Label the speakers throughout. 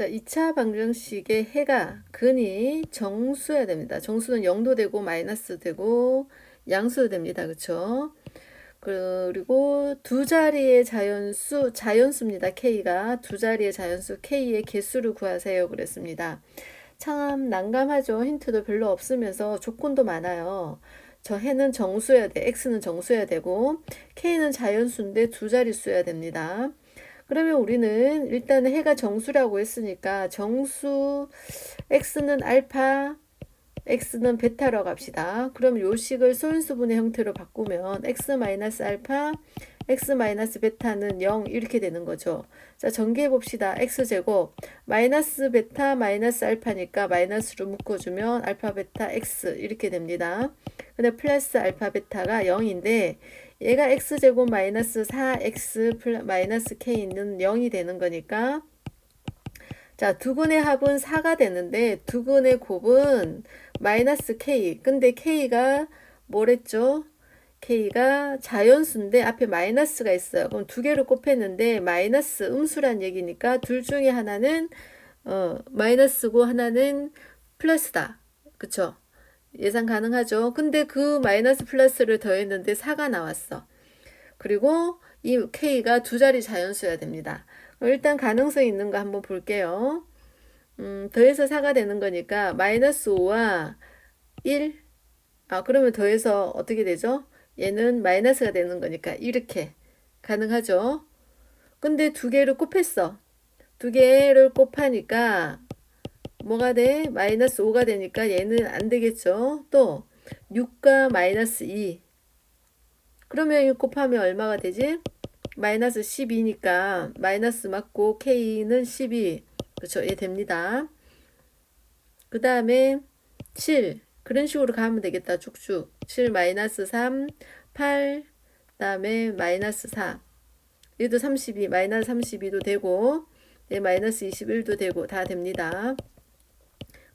Speaker 1: 자, 2차 방정식의 해가 근이 정수여야 됩니다. 정수는 0도 되고 마이너스 되고 양수도 됩니다. 그쵸? 그리고 두 자리의 자연수, 자연수입니다. K가 두 자리의 자연수 K의 개수를 구하세요. 그랬습니다. 참 난감하죠. 힌트도 별로 없으면서 조건도 많아요. 저 해는 정수여야 돼. X는 정수여야 되고 K는 자연수인데 두 자릿수여야 됩니다. 그러면 우리는 일단 해가 정수라고 했으니까 정수 x는 알파 x는 베타로 갑시다. 그럼 요식을 소인수분의 형태로 바꾸면 x 마이너스 알파 x 마이너스 베타는 0 이렇게 되는 거죠. 자 전개해 봅시다. x제곱 마이너스 베타 마이너스 알파니까 마이너스로 묶어 주면 알파 베타 x 이렇게 됩니다. 근데 플러스 알파 베타가 0인데 얘가 x제곱 마이너스 4x 플러, 마이너스 k는 0이 되는 거니까 자, 두근의 합은 4가 되는데 두근의 곱은 마이너스 k. 근데 k가 뭐랬죠? k가 자연수인데 앞에 마이너스가 있어요. 그럼 두 개를 곱했는데 마이너스 음수란 얘기니까 둘 중에 하나는 어, 마이너스고 하나는 플러스다. 그쵸? 예상 가능하죠. 근데 그 마이너스 플러스를 더했는데 4가 나왔어. 그리고 이 K가 두 자리 자연수여야 됩니다. 일단 가능성 있는 거 한번 볼게요. 음, 더해서 4가 되는 거니까 마이너스 5와 1. 아, 그러면 더해서 어떻게 되죠? 얘는 마이너스가 되는 거니까 이렇게 가능하죠. 근데 두 개를 곱했어. 두 개를 곱하니까 뭐가 돼? 마이너스 5가 되니까 얘는 안 되겠죠. 또 6과 마이너스 2. 그러면 이거 곱하면 얼마가 되지? 마이너스 12니까 마이너스 맞고 K는 12. 그렇죠. 얘 됩니다. 그 다음에 7. 그런 식으로 가면 되겠다. 쭉쭉. 7 마이너스 3, 8, 그 다음에 마이너스 4. 얘도 32, 마이너스 32도 되고, 얘 마이너스 21도 되고, 다 됩니다.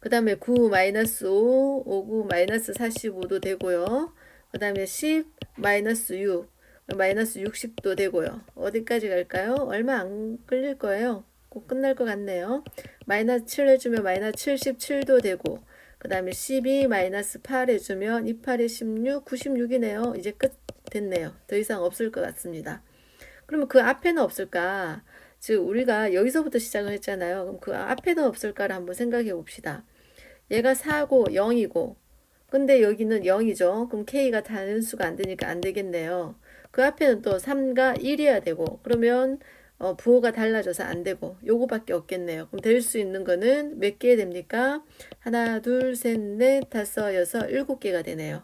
Speaker 1: 그 다음에 9 마이너스 5, 5, 9 마이너스 45도 되고요. 그 다음에 10 마이너스 6, 마이너스 60도 되고요. 어디까지 갈까요? 얼마 안 끌릴 거예요. 꼭 끝날 것 같네요. 마이너스 7 해주면 마이너스 77도 되고, 그 다음에 12 마이너스 8 해주면 28에 16, 96이네요. 이제 끝 됐네요. 더 이상 없을 것 같습니다. 그러면 그 앞에는 없을까? 즉 우리가 여기서부터 시작을 했잖아요. 그럼 그 앞에는 없을까를 한번 생각해 봅시다. 얘가 4고 0이고 근데 여기는 0이죠. 그럼 K가 단수가 안 되니까 안 되겠네요. 그 앞에는 또 3가 1이어야 되고 그러면 어, 부호가 달라져서 안 되고 요거밖에 없겠네요. 그럼 될 수 있는 거는 몇 개 됩니까? 하나, 둘, 셋, 넷, 다섯, 여섯, 일곱 개가 되네요.